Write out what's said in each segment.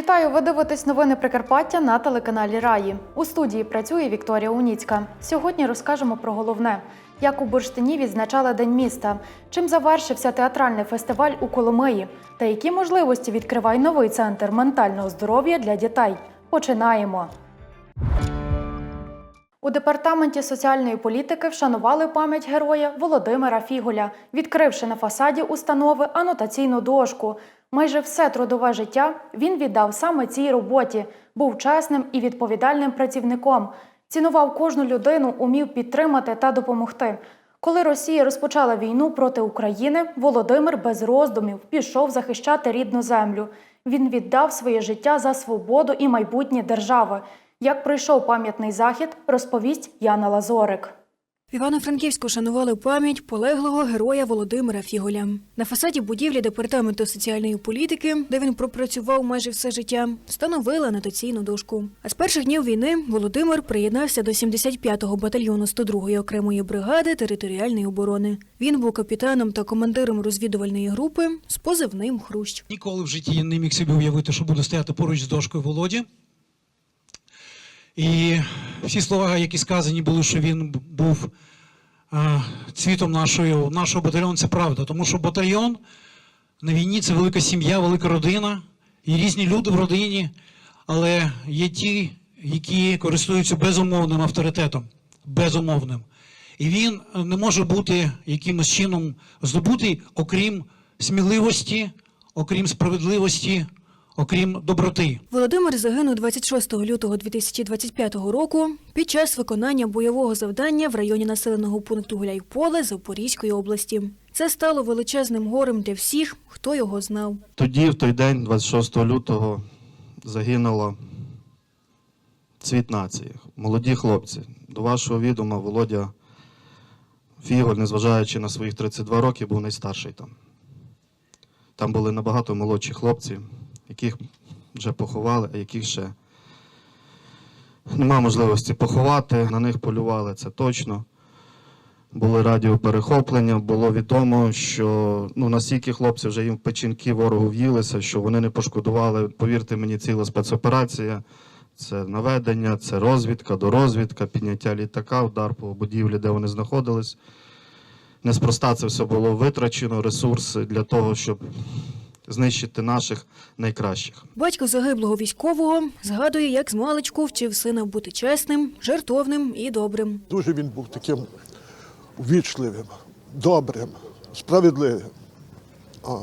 Вітаю! Ви дивитесь новини Прикарпаття на телеканалі Раї. У студії працює Вікторія Уніцька. Сьогодні розкажемо про головне: як у Бурштині відзначали День міста, чим завершився театральний фестиваль у Коломиї, та які можливості відкриває новий центр ментального здоров'я для дітей. Починаємо. У департаменті соціальної політики вшанували пам'ять героя Володимира Фіголя, відкривши на фасаді установи анотаційну дошку. Майже все трудове життя він віддав саме цій роботі, був чесним і відповідальним працівником, цінував кожну людину, умів підтримати та допомогти. Коли Росія розпочала війну проти України, Володимир без роздумів пішов захищати рідну землю. Він віддав своє життя за свободу і майбутнє держави. Як пройшов пам'ятний захід, розповість Яна Лазорик. В Івано-Франківську шанували пам'ять полеглого героя Володимира Фіголя. На фасаді будівлі департаменту соціальної політики, де він пропрацював майже все життя, встановили анотаційну дошку. А з перших днів війни Володимир приєднався до 75-го батальйону 102-ї окремої бригади територіальної оборони. Він був капітаном та командиром розвідувальної групи з позивним Хрущ. Ніколи в житті я не міг собі уявити, що буду стояти поруч з дошкою Володі. І всі слова, які сказані були, що він був цвітом нашої, нашого батальйону, це правда. Тому що батальйон на війні це велика сім'я, велика родина, і різні люди в родині, але є ті, які користуються безумовним авторитетом, безумовним. І він не може бути якимось чином здобутий, окрім сміливості, окрім справедливості, окрім доброти. Володимир загинув 26 лютого 2025 року під час виконання бойового завдання в районі населеного пункту Гуляйполе Запорізької області. Це стало величезним горем для всіх, хто його знав. Тоді, в той день, 26 лютого, загинуло цвіт нації, молоді хлопці. До вашого відома Володя Фіголь, незважаючи на своїх 32 роки, був найстарший там. Там були набагато молодші хлопці, яких вже поховали, а яких ще нема можливості поховати. На них полювали, це точно. Були радіоперехоплення, було відомо, що ну, настільки хлопці вже їм печінки ворогу в'їлися, що вони не пошкодували. Повірте мені, ціла спецоперація. Це наведення, це розвідка, дорозвідка, підняття літака, удар по будівлі, де вони знаходились. Неспроста це все було витрачено, ресурси для того, щоб знищити наших найкращих. Батько загиблого військового згадує, як з маличку вчив сина бути чесним, жертовним і добрим. Дуже він був таким ввічливим, добрим, справедливим. А,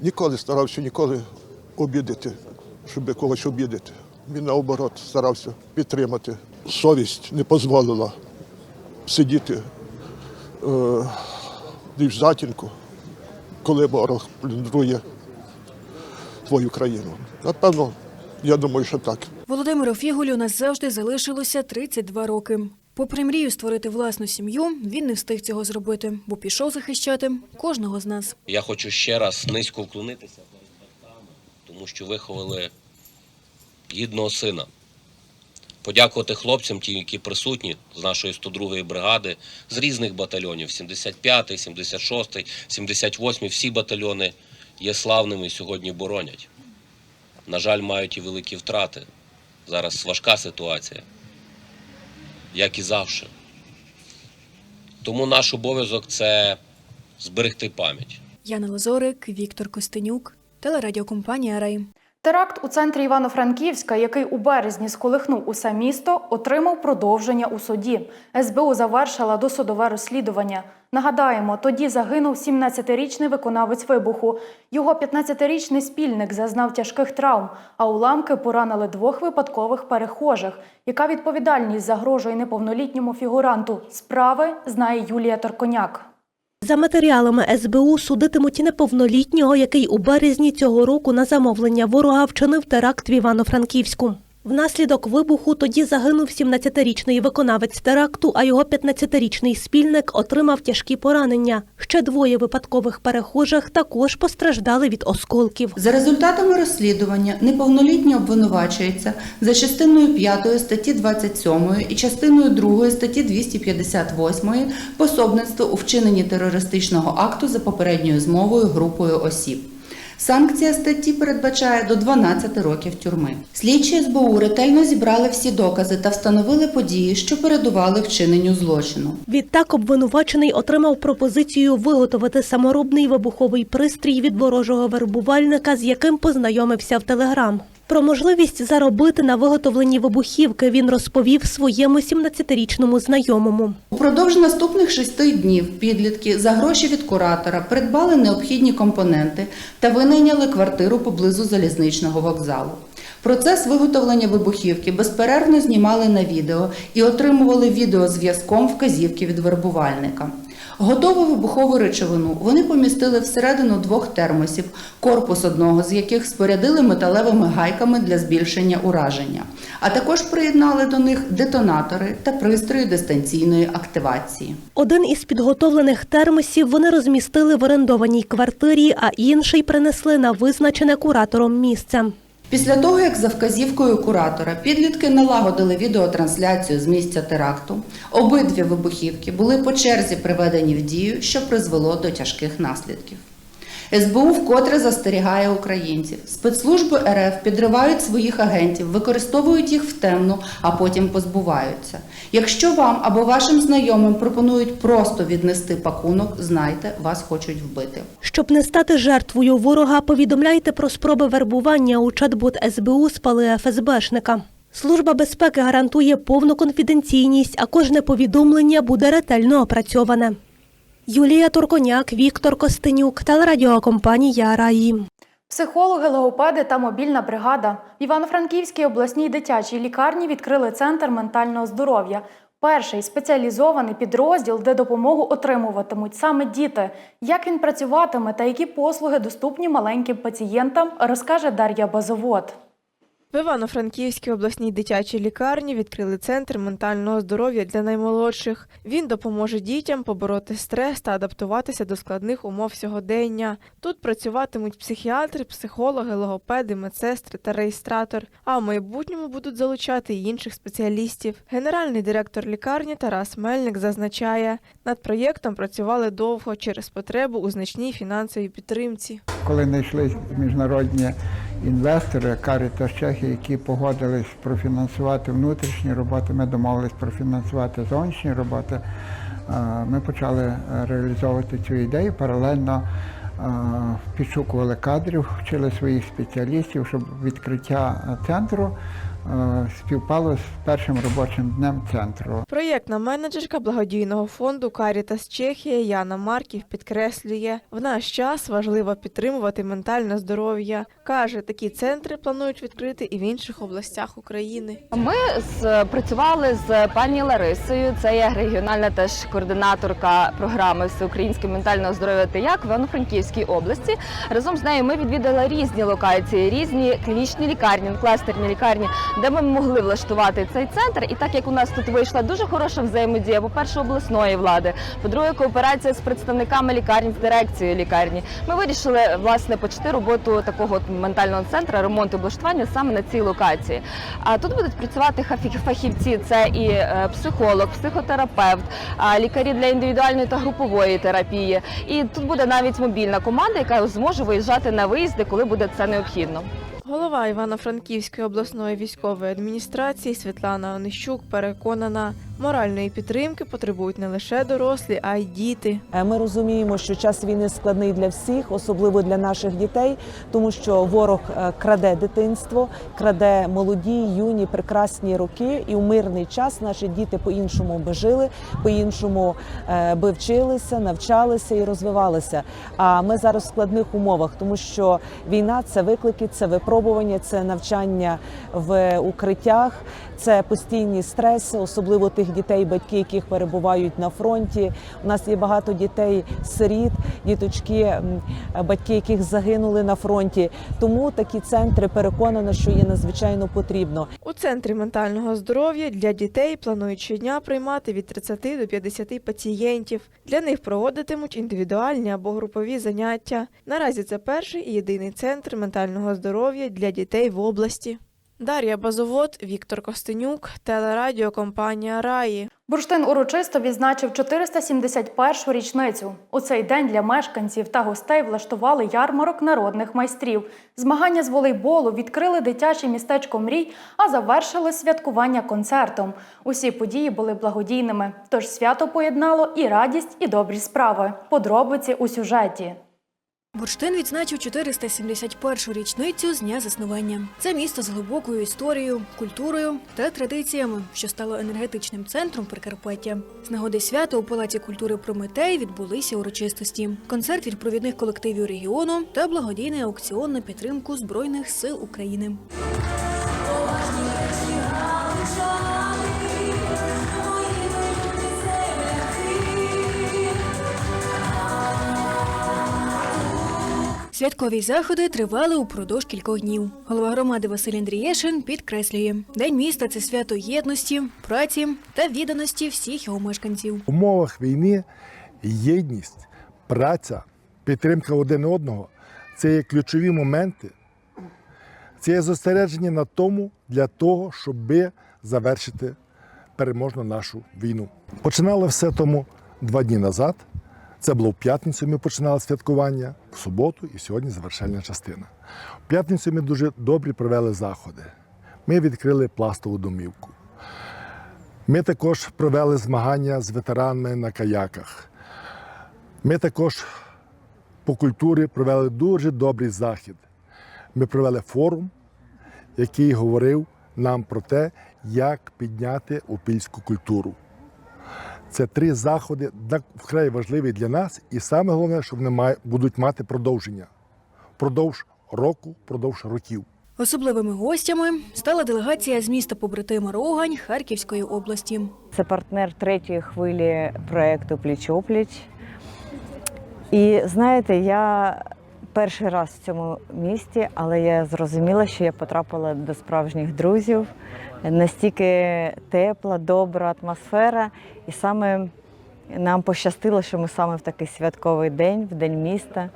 ніколи старався ніколи обідати, щоб когось обідати. Він наоборот старався підтримати. Совість не дозволила сидіти е, в затінку, коли ворог плюндрує твою країну. Напевно, я думаю, що так. Володимиру Фігулю назавжди залишилося 32 роки. Попри мрію створити власну сім'ю, він не встиг цього зробити, бо пішов захищати кожного з нас. Я хочу ще раз низько вклонитися перед батьками, тому що виховали гідного сина. Подякувати хлопцям, ті, які присутні з нашої 102-ї бригади, з різних батальйонів 75-й, 76-й, 78-й, всі батальйони є славними і сьогодні боронять. На жаль, мають і великі втрати. Зараз важка ситуація, як і завжди. Тому наш обов'язок це зберегти пам'ять. Яна Лазорик, Віктор Костенюк, телерадіокомпанія Рай. Теракт у центрі Івано-Франківська, який у березні сколихнув усе місто, отримав продовження у суді. СБУ завершила досудове розслідування. Нагадаємо, тоді загинув 17-річний виконавець вибуху. Його 15-річний спільник зазнав тяжких травм, а уламки поранили двох випадкових перехожих. Яка відповідальність загрожує неповнолітньому фігуранту? Справи знає Юлія Торконяк. За матеріалами СБУ судитимуть неповнолітнього, який у березні цього року на замовлення ворога вчинив теракт в Івано-Франківську. Внаслідок вибуху тоді загинув 17-річний виконавець теракту, а його 15-річний спільник отримав тяжкі поранення. Ще двоє випадкових перехожих також постраждали від осколків. За результатами розслідування неповнолітній обвинувачується за частиною 5 статті 27 і частиною 2 статті 258 пособництво у вчиненні терористичного акту за попередньою змовою групою осіб. Санкція статті передбачає до 12 років тюрми. Слідчі СБУ ретельно зібрали всі докази та встановили події, що передували вчиненню злочину. Відтак обвинувачений отримав пропозицію виготовити саморобний вибуховий пристрій від ворожого вербувальника, з яким познайомився в Телеграм. Про можливість заробити на виготовленні вибухівки він розповів своєму 17-річному знайомому. Упродовж наступних шести днів підлітки за гроші від куратора придбали необхідні компоненти та винайняли квартиру поблизу залізничного вокзалу. Процес виготовлення вибухівки безперервно знімали на відео і отримували відеозв'язком вказівки від вербувальника. Готову вибухову речовину вони помістили всередину двох термосів, корпус одного з яких спорядили металевими гайками для збільшення ураження, а також приєднали до них детонатори та пристрої дистанційної активації. Один із підготовлених термосів вони розмістили в орендованій квартирі, а інший принесли на визначене куратором місце. Після того, як за вказівкою куратора підлітки налагодили відеотрансляцію з місця теракту, обидві вибухівки були по черзі приведені в дію, що призвело до тяжких наслідків. СБУ вкотре застерігає українців. Спецслужби РФ підривають своїх агентів, використовують їх в темну, а потім позбуваються. Якщо вам або вашим знайомим пропонують просто віднести пакунок, знайте, вас хочуть вбити. Щоб не стати жертвою ворога, повідомляйте про спроби вербування у чат-бот СБУ спали ФСБшника. Служба безпеки гарантує повну конфіденційність, а кожне повідомлення буде ретельно опрацьоване. Юлія Турконяк, Віктор Костенюк, телерадіокомпанія Раї. Психологи, логопеди та мобільна бригада в Івано-Франківській обласній дитячій лікарні відкрили центр ментального здоров'я. Перший спеціалізований підрозділ, де допомогу отримуватимуть саме діти. Як він працюватиме та які послуги доступні маленьким пацієнтам, розкаже Дар'я Базовод. В Івано-Франківській обласній дитячій лікарні відкрили центр ментального здоров'я для наймолодших. Він допоможе дітям побороти стрес та адаптуватися до складних умов сьогодення. Тут працюватимуть психіатри, психологи, логопеди, медсестри та реєстратор. А в майбутньому будуть залучати й інших спеціалістів. Генеральний директор лікарні Тарас Мельник зазначає, над проєктом працювали довго через потребу у значній фінансовій підтримці. коли знайшли міжнародні інвестори Карітас Чехії, які погодились профінансувати внутрішні роботи, ми домовились профінансувати зовнішні роботи. е, Ми почали е, реалізовувати цю ідею. Паралельно е, підшукували кадрів, вчили своїх спеціалістів, щоб відкриття центру співпало з першим робочим днем центру. Проєктна менеджерка благодійного фонду Карітас Чехія Яна Марків підкреслює, в наш час важливо підтримувати ментальне здоров'я. Каже, такі центри планують відкрити і в інших областях України. Ми працювали з пані Ларисою. Це є регіональна теж координаторка програми всеукраїнське ментального здоров'я та як в Івано-Франківській області. Разом з нею ми відвідали різні локації, різні клінічні лікарні, кластерні лікарні, де ми могли влаштувати цей центр. І так як у нас тут вийшла дуже хороша взаємодія, по-перше, обласної влади, по-друге, кооперація з представниками лікарні, з дирекцією лікарні. Ми вирішили власне почати роботу такого ментального центру ремонту облаштування саме на цій локації. А тут будуть працювати фахівці: це і е, психолог, психотерапевт, лікарі для індивідуальної та групової терапії. І тут буде навіть мобільна команда, яка зможе виїжджати на виїзди, коли буде це необхідно. Голова Івано-Франківської обласної військової адміністрації Світлана Онищук переконана, моральної підтримки потребують не лише дорослі, а й діти. Е, Ми розуміємо, що час війни складний для всіх, особливо для наших дітей, тому що ворог е, краде дитинство, краде молоді, юні, прекрасні роки, і в мирний час наші діти по-іншому би жили, по-іншому е, би вчилися, навчалися і розвивалися. А ми зараз в складних умовах, тому що війна це виклики, це випробування, це навчання в укриттях, це постійні стреси, особливо тих дітей, батьки, яких перебувають на фронті. У нас є багато дітей, сиріт, діточки, батьки, яких загинули на фронті. Тому такі центри переконана, що є надзвичайно потрібно. У центрі ментального здоров'я для дітей планують щодня приймати від 30 до 50 пацієнтів. Для них проводитимуть індивідуальні або групові заняття. Наразі це перший і єдиний центр ментального здоров'я для дітей в області. Дар'я Базовод, Віктор Костенюк, телерадіокомпанія Раї. Бурштин урочисто відзначив 471-шу річницю. У цей день для мешканців та гостей влаштували ярмарок народних майстрів. Змагання з волейболу відкрили дитяче містечко мрій, а завершили святкування концертом. Усі події були благодійними, тож свято поєднало і радість, і добрі справи. Подробиці у сюжеті. Бурштин відзначив 471-ю річницю з дня заснування. Це місто з глибокою історією, культурою та традиціями, що стало енергетичним центром Прикарпаття. З нагоди свята у Палаці культури Прометей відбулися урочистості, концерт від провідних колективів регіону та благодійний аукціон на підтримку Збройних сил України. Святкові заходи тривали упродовж кількох днів. Голова громади Василь Андрієшин підкреслює, день міста це свято єдності, праці та відданості всіх його мешканців. В умовах війни єдність, праця, підтримка один одного це є ключові моменти. Це є зосередження на тому для того, щоб завершити переможну нашу війну. Починало все тому два дні назад. Це було в п'ятницю. Ми починали святкування, в суботу і сьогодні завершальна частина. В п'ятницю ми дуже добре провели заходи. Ми відкрили пластову домівку. Ми також провели змагання з ветеранами на каяках. Ми також по культурі провели дуже добрий захід. Ми провели форум, який говорив нам про те, як підняти опільську культуру. Це три заходи так вкрай важливі для нас, і саме головне, що вони має- будуть мати продовження впродовж року, впродовж років. Особливими гостями стала делегація з міста побратима Рогань Харківської області. Це партнер третьої хвилі проєкту Пліч-опліч. І знаєте, я перший раз в цьому місті, але я зрозуміла, що я потрапила до справжніх друзів. Настільки тепла, добра атмосфера. І саме нам пощастило, що ми саме в такий святковий день, в день міста.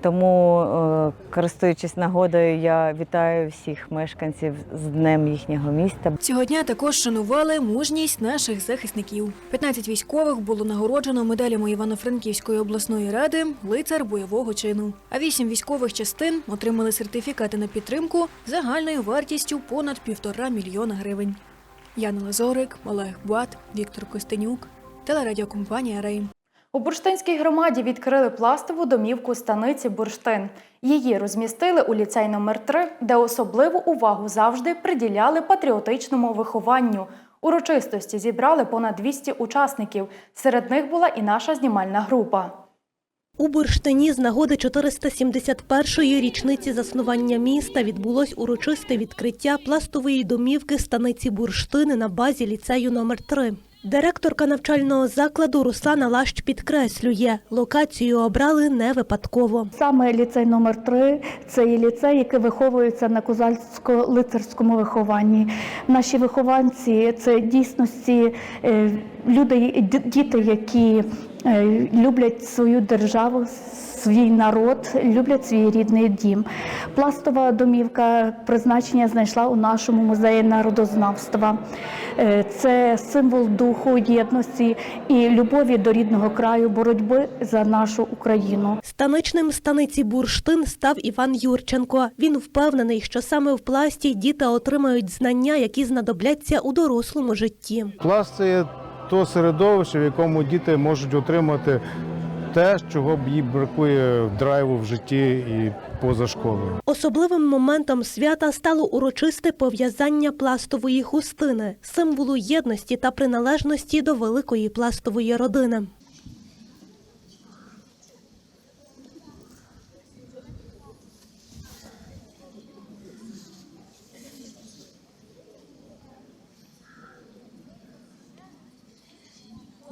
Тому, е, користуючись нагодою, я вітаю всіх мешканців з днем їхнього міста. Цього дня також шанували мужність наших захисників. 15 військових було нагороджено медалями Івано-Франківської обласної ради лицар бойового чину. А 8 військових частин отримали сертифікати на підтримку загальною вартістю понад півтора мільйона гривень. Яна Лазорик, Олег Бат, Віктор Костенюк, телерадіокомпанія Рей. У Бурштинській громаді відкрили пластову домівку станиці Бурштин. Її розмістили у ліцей номер 3 де особливу увагу завжди приділяли патріотичному вихованню. Урочистості зібрали понад 200 учасників. Серед них була і наша знімальна група. У Бурштині з нагоди 471-ї річниці заснування міста відбулось урочисте відкриття пластової домівки станиці Бурштини на базі ліцею номер 3 Директорка навчального закладу Руслана Лащ підкреслює, локацію обрали не випадково. Саме ліцей номер 3 це є ліцей, який виховується на козацько-лицарському вихованні. Наші вихованці це дійсності е, люди, діти, які е, люблять свою державу, свій народ, люблять свій рідний дім. Пластова домівка призначення знайшла у нашому музеї народознавства. Е, Це символ духу, єдності і любові до рідного краю, боротьби за нашу Україну. Станичним станиці Бурштин став Іван Юрченко. Він впевнений, що саме в пласті діти отримають знання, які знадобляться у дорослому житті. Пласт це то середовище, в якому діти можуть отримати те, чого б їм бракує драйву в житті і поза школою. Особливим моментом свята стало урочисте пов'язання пластової хустини, символу єдності та приналежності до великої пластової родини.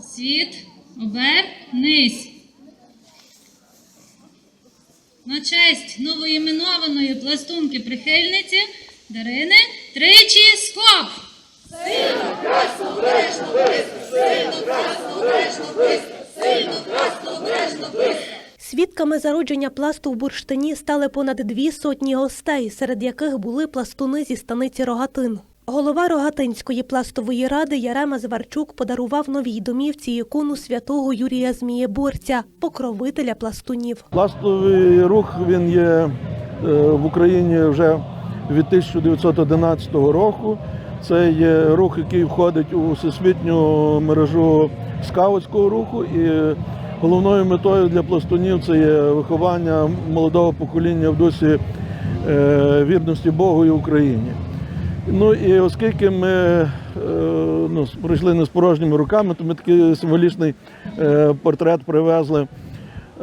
Світ, обернись. На честь новоіменованої пластунки прихильниці Дарини тричі скоп. Сильно, красно, обережно, бистро, сильно, красно, обережно, бистро, сильно, красно, обережно, бистро. Свідками зародження пласту в бурштині стали понад дві сотні гостей, серед яких були пластуни зі станиці Рогатин. Голова Рогатинської пластової ради Ярема Зварчук подарував новій домівці ікону святого Юрія Змієборця, покровителя пластунів. Пластовий рух він є е, в Україні вже від 1911 року. Це є рух, який входить у всесвітню мережу скаутського руху. І головною метою для пластунів це є виховання молодого покоління в дусі е, вірності Богу і Україні. Ну і оскільки ми е, ну, прийшли не з порожніми руками, то ми такий символічний е, портрет привезли.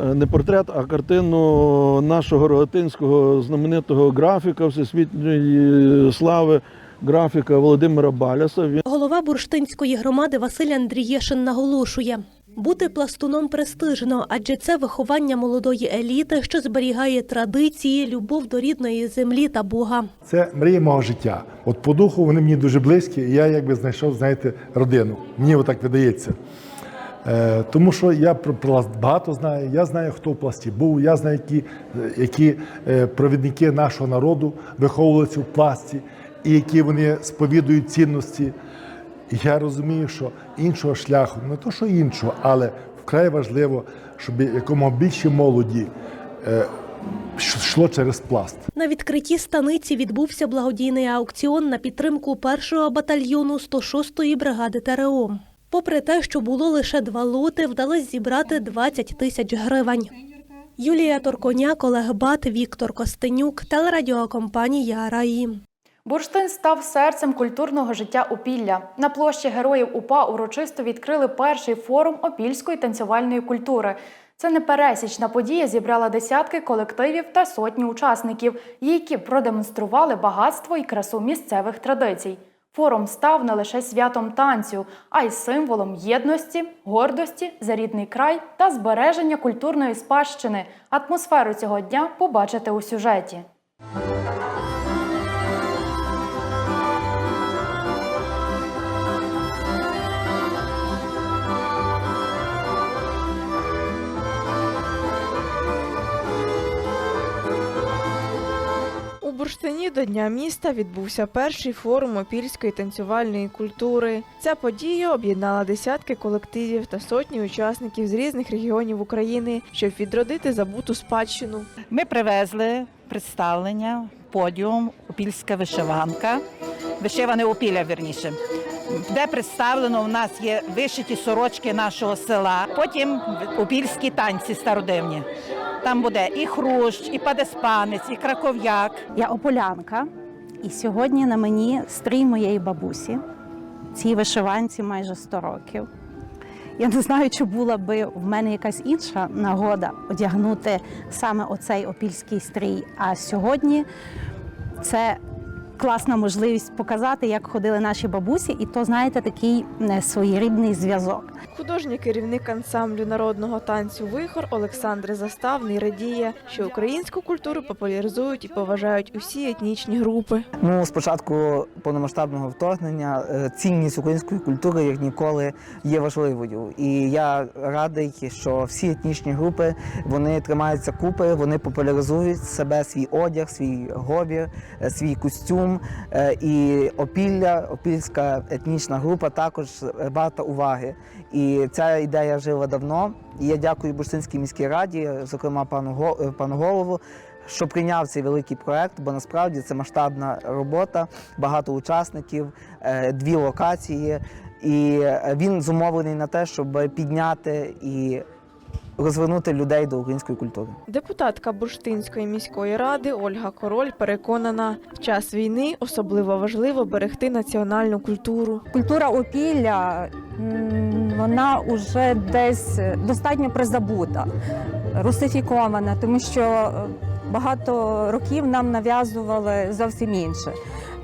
Е, Не портрет, а картину нашого рогатинського знаменитого графіка всесвітньої слави, графіка Володимира Баляса. Він Голова бурштинської громади Василь Андрієшин наголошує. Бути пластуном престижно, адже це виховання молодої еліти, що зберігає традиції, любов до рідної землі та Бога. Це мрія мого життя. От по духу вони мені дуже близькі, і я якби знайшов, знаєте, родину. Мені отак видається. Е, тому що я про пласт багато знаю, я знаю, хто в пласті був, я знаю, які, які е, провідники нашого народу виховувалися в пласті, і які вони сповідують цінності. Я розумію, що іншого шляху, не то що іншого, але вкрай важливо, щоб якомога більше молоді е, йшло через пласт. На відкритті станиці відбувся благодійний аукціон на підтримку першого батальйону 106-ї бригади ТРО. Попри те, що було лише два лоти, вдалося зібрати 20 тисяч гривень. Юлія Торконяк, Олег Бат, Віктор Костенюк, телерадіокомпанія Раї. Бурштин став серцем культурного життя Опілля. На площі Героїв УПА урочисто відкрили перший форум опільської танцювальної культури. Це непересічна подія зібрала десятки колективів та сотні учасників, які продемонстрували багатство і красу місцевих традицій. Форум став не лише святом танцю, а й символом єдності, гордості за рідний край та збереження культурної спадщини. Атмосферу цього дня побачите у сюжеті. Бурштині до Дня міста відбувся перший форум опільської танцювальної культури. Ця подія об'єднала десятки колективів та сотні учасників з різних регіонів України, щоб відродити забуту спадщину. Ми привезли представлення, подіум, опільська вишиванка, вишиване опілля, верніше. Де представлено у нас є вишиті сорочки нашого села, потім опільські танці стародивні. Там буде і хрущ, і падеспанець, і краков'як. Я ополянка, і сьогодні на мені стрій моєї бабусі. Цій вишиванці майже 100 років. Я не знаю, чи була би в мене якась інша нагода одягнути саме оцей опільський стрій. А сьогодні це класна можливість показати, як ходили наші бабусі, і то, знаєте, такий е, своєрідний зв'язок. Художній керівник ансамблю народного танцю Вихор Олександр Заставний радіє, що українську культуру популяризують і поважають усі етнічні групи. Ну, з початку повномасштабного вторгнення е, цінність української культури як ніколи є важливою. І я радий, що всі етнічні групи вони тримаються купи, вони популяризують себе, свій одяг, свій говір, е, свій костюм. Е, І опілля, опільська етнічна група також варта уваги. І ця ідея жила давно. І я дякую Бурштинській міській раді, зокрема пану е, пану голову, що прийняв цей великий проект, бо насправді це масштабна робота, багато учасників, е, дві локації. І е, він зумовлений на те, щоб підняти і розвернути людей до української культури. Депутатка Бурштинської міської ради Ольга Король переконана, в час війни особливо важливо берегти національну культуру. Культура опілля вона вже десь достатньо призабута, русифікована, тому що е, багато років нам нав'язували зовсім інше.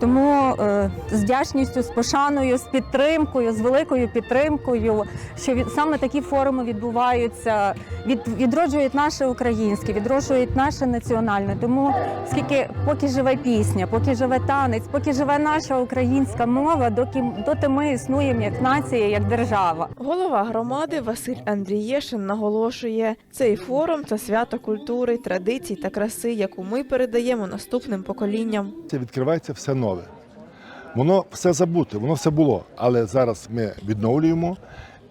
Тому е, з вдячністю, з пошаною, з підтримкою, з великою підтримкою, що від, саме такі форуми відбуваються, від, відроджують наше українське, відроджують наше національне. Тому скільки поки живе пісня, поки живе танець, поки живе наша українська мова, доки доти ми існуємо як нація, як держава. Голова громади Василь Андрієшин наголошує, цей форум це свято культури, традицій та краси, яку ми передаємо наступним поколінням. Це відкривається все нове. Воно все забуте, воно все було, але зараз ми відновлюємо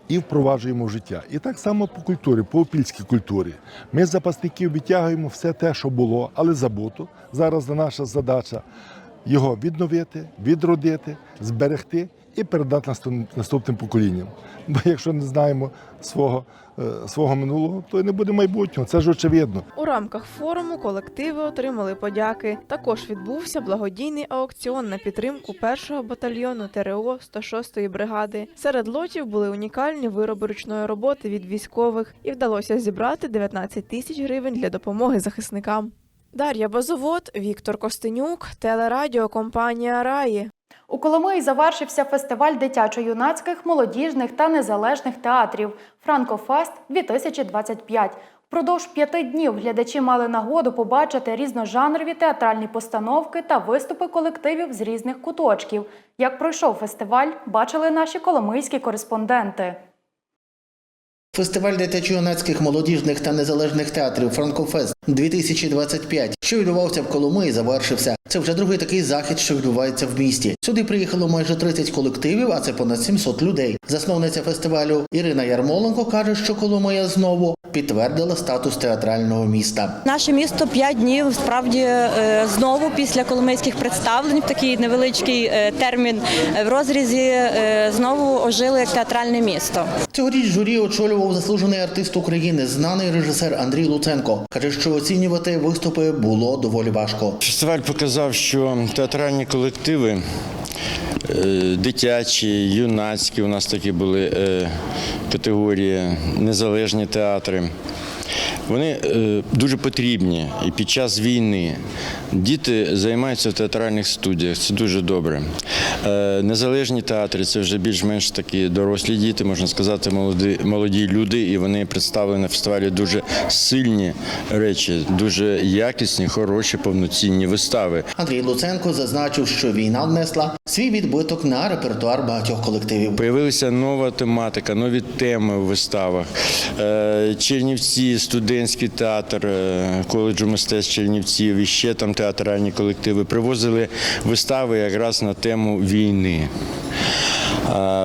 і впроваджуємо в життя. І так само по культурі, по опільській культурі. Ми з запасників витягуємо все те, що було, але забуто. Зараз наша задача його відновити, відродити, зберегти і передати наступним поколінням. Бо якщо не знаємо свого, свого минулого, то і не буде майбутнього. Це ж очевидно. У рамках форуму колективи отримали подяки. Також відбувся благодійний аукціон на підтримку першого батальйону ТРО 106-ї бригади. Серед лотів були унікальні вироби ручної роботи від військових, і вдалося зібрати 19 тисяч гривень для допомоги захисникам. Дар'я Базовод, Віктор Костенюк, телерадіокомпанія Раї. У Коломиї завершився фестиваль дитячо-юнацьких, молодіжних та незалежних театрів Франкофест 2025. Впродовж п'яти днів глядачі мали нагоду побачити різножанрові театральні постановки та виступи колективів з різних куточків. Як пройшов фестиваль, бачили наші коломийські кореспонденти. Фестиваль дитячо-юнацьких молодіжних та незалежних театрів Франкофест 2025, що відбувався в Коломиї, завершився. Це вже другий такий захід, що відбувається в місті. Сюди приїхало майже 30 колективів, а це понад 700 людей. Засновниця фестивалю Ірина Ярмоленко каже, що Коломия знову підтвердила статус театрального міста. Наше місто п'ять днів справді е, знову після коломийських представлень в такий невеличкий е, термін е, в розрізі знову ожило як театральне місто. Цьогоріч журі очолював заслужений артист України, знаний режисер Андрій Луценко. Каже, що оцінювати виступи було доволі важко. Фестиваль показав, що театральні колективи, е, дитячі, юнацькі, у нас такі були е, категорії, незалежні театри. Вони е, дуже потрібні і під час війни. Діти займаються в театральних студіях, це дуже добре. Е, Незалежні театри це вже більш-менш такі дорослі діти, можна сказати, молоді, молоді люди, і вони представлені на фестивалі дуже сильні речі, дуже якісні, хороші, повноцінні вистави. Андрій Луценко зазначив, що війна внесла свій відбиток на репертуар багатьох колективів. Появилася нова тематика, нові теми в виставах. Е, Чернівці, студентський театр е, коледжу мистецтв Чернівців і ще там театральні колективи привозили вистави якраз на тему війни.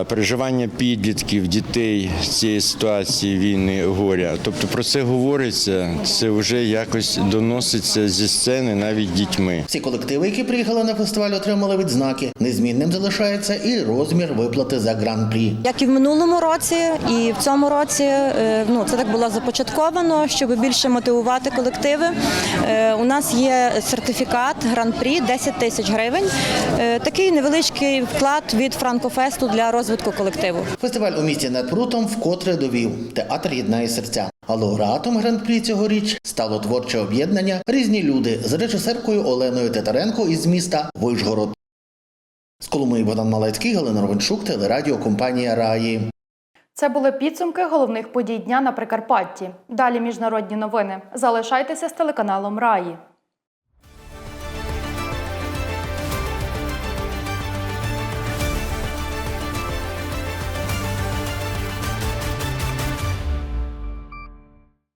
Переживання підлітків, дітей цієї ситуації війни, горя. Тобто про це говориться, це вже якось доноситься зі сцени навіть дітьми. Всі колективи, які приїхали на фестиваль, отримали відзнаки. Незмінним залишається і розмір виплати за гран-прі. Як і в минулому році, і в цьому році е, ну це так було започатковано, щоб більше мотивувати колективи. Е, У нас є сертифікат гран-прі 10 тисяч гривень. Е, Такий невеличкий вклад від Франкофесту для розвитку колективу. Фестиваль у місті над прутом вкотре довів. Театр єднає серця. А лауреатом гран-прі цьогоріч стало творче об'єднання Різні люди з режисеркою Оленою Титаренко із міста Вишгород. З Коломиї Богдан Малецький, Галина Ровеншук, телерадіокомпанія Раї. Це були підсумки головних подій дня на Прикарпатті. Далі міжнародні новини. Залишайтеся з телеканалом Раї.